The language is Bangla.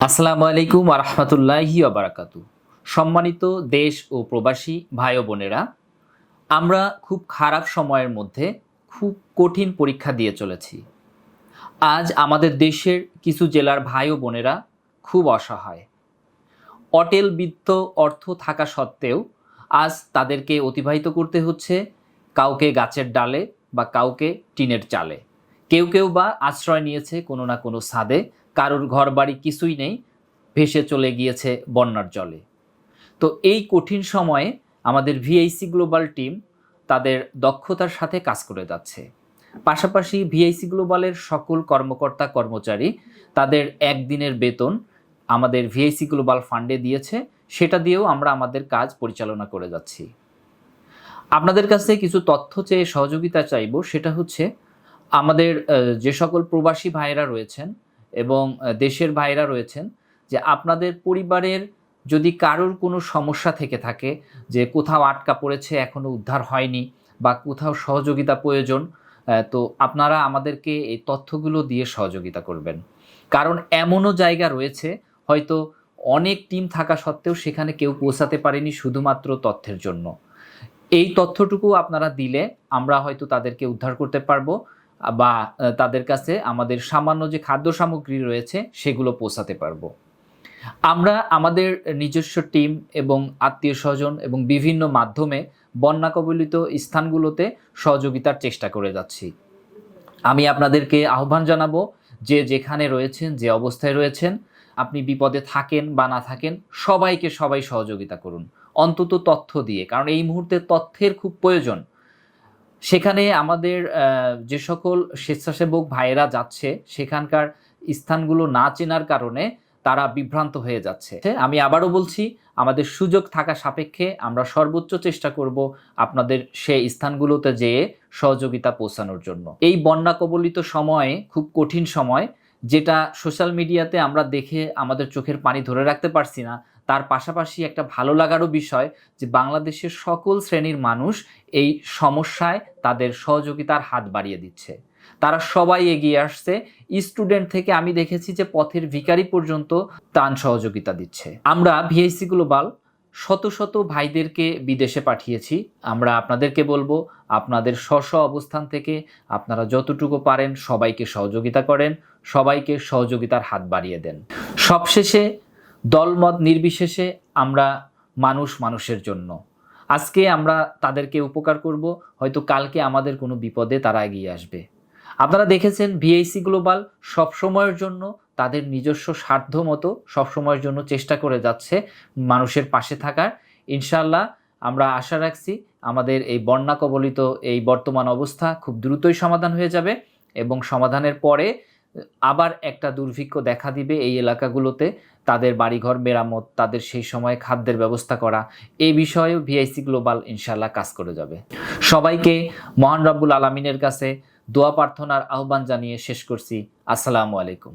আসসালামু আলাইকুম আরহামতুল্লাহি আবরাকাতু সম্মানিত দেশ ও প্রবাসী ভাই বোনেরা, আমরা খুব খারাপ সময়ের মধ্যে খুব কঠিন পরীক্ষা দিয়ে চলেছি। আজ আমাদের দেশের কিছু জেলার ভাই ও বোনেরা খুব অসহায়। অটেল বিত্ত অর্থ থাকা সত্ত্বেও আজ তাদেরকে অতিবাহিত করতে হচ্ছে কাউকে গাছের ডালে বা কাউকে টিনের চালে। কেউ কেউ বা আশ্রয় নিয়েছে কোনো না কোনো ছাদে। কারোর ঘর বাড়ি কিছুই নেই, ভেসে চলে গিয়েছে বন্যার জলে। তো এই কঠিন সময়ে আমাদের ভিআইসি গ্লোবাল টিম তাদের দক্ষতার সাথে কাজ করে যাচ্ছে। পাশাপাশি ভিআইসি গ্লোবালের সকল কর্মকর্তা, কর্মচারী তাদের একদিনের বেতন আমাদের ভিআইসি গ্লোবাল ফান্ডে দিয়েছে, সেটা দিয়েও আমরা আমাদের কাজ পরিচালনা করে যাচ্ছি। আপনাদের কাছে কিছু তথ্য চেয়ে সহযোগিতা চাইব, সেটা হচ্ছে আমাদের যে সকল প্রবাসী ভাইয়েরা রয়েছেন এবং দেশের ভাইয়েরা রয়েছেন, যে আপনাদের পরিবারের যদি কারোর কোনো সমস্যা থেকে থাকে, যে কোথাও আটকা পড়েছে এখনও উদ্ধার হয়নি বা কোথাও সহযোগিতা প্রয়োজন তো আপনারা আমাদেরকে এই তথ্যগুলো দিয়ে সহযোগিতা করবেন। কারণ এমনও জায়গা রয়েছে, হয়তো অনেক টিম থাকা সত্ত্বেও সেখানে কেউ পৌঁছাতে পারেনি শুধুমাত্র তথ্যের জন্য। এই তথ্যটুকু আপনারা দিলে আমরা হয়তো তাদেরকে উদ্ধার করতে পারব বা তাদের কাছে আমাদের সামান্য যে খাদ্য সামগ্রী রয়েছে, সেগুলো পৌঁছাতে পারব। আমরা আমাদের নিজস্ব টিম এবং আত্মীয় স্বজন এবং বিভিন্ন মাধ্যমে বন্যা কবলিত স্থানগুলোতে সহযোগিতার চেষ্টা করে যাচ্ছি। আমি আপনাদেরকে আহ্বান জানাব যে যেখানে রয়েছেন, যে অবস্থায় রয়েছেন, আপনি বিপদে থাকেন বা না থাকেন, সবাইকে সবাই সহযোগিতা করুন। অন্তত তথ্য দিয়ে, কারণ এই মুহূর্তে তথ্যের খুব প্রয়োজন। সেখানে আমাদের যে সকল স্বেচ্ছাসেবক ভাইয়েরা যাচ্ছে, সেখানকার স্থানগুলো না চেনার কারণে তারা বিভ্রান্ত হয়ে যাচ্ছে। আমি আবারও বলছি, আমাদের সুযোগ থাকা সাপেক্ষে আমরা সর্বোচ্চ চেষ্টা করব আপনাদের সেই স্থানগুলোতে যেয়ে সহযোগিতা পৌঁছানোর জন্য। এই বন্যা কবলিত সময়ে, খুব কঠিন সময় যেটা সোশ্যাল মিডিয়াতে আমরা দেখে আমাদের চোখের পানি ধরে রাখতে পারছি না, তার পাশাপাশি একটা ভালো লাগারও বিষয় যে বাংলাদেশের সকল শ্রেণির মানুষ এই সমস্যায় তাদের সহযোগিতার হাত বাড়িয়ে দিচ্ছে। তারা সবাই এগিয়ে আসছে, স্টুডেন্ট থেকে আমি দেখেছি যে পথের ভিখারি পর্যন্ত ত্রাণ সহযোগিতা দিচ্ছে। আমরা ভিআইসি গ্লোবাল শত শত ভাইদেরকে বিদেশে পাঠিয়েছি। আমরা আপনাদেরকে বলব, আপনাদের স্ব স্ব অবস্থান থেকে আপনারা যতটুকু পারেন সবাইকে সহযোগিতা করেন, সবাইকে সহযোগিতার হাত বাড়িয়ে দেন। সবশেষে, দলমত নির্বিশেষে আমরা মানুষ মানুষের জন্য। আজকে আমরা তাদেরকে উপকার করব, হয়তো কালকে আমাদের কোনো বিপদে তারা এগিয়ে আসবে। আপনারা দেখেছেন ভিআইসি গ্লোবাল সবসময়ের জন্য তাদের নিজস্ব স্বার্থ মতো সবসময়ের জন্য চেষ্টা করে যাচ্ছে মানুষের পাশে থাকার। ইনশাল্লাহ আমরা আশা রাখছি আমাদের এই বন্যা কবলিত এই বর্তমান অবস্থা খুব দ্রুতই সমাধান হয়ে যাবে এবং সমাধানের পরে আবার একটা দুর্ভিক্ষ দেখা দিবে এই এলাকাগুলোতে তাদের বাড়িঘর মেরামত, তাদের সেই সময় খাদ্যের ব্যবস্থা করা। এই বিষয়েও ভিআইসি গ্লোবাল ইনশাল্লাহ কাজ করে যাবে। সবাইকে মহান রব্বুল আলমিনের কাছে দোয়া প্রার্থনার আহ্বান জানিয়ে শেষ করছি। আসসালামু আলাইকুম।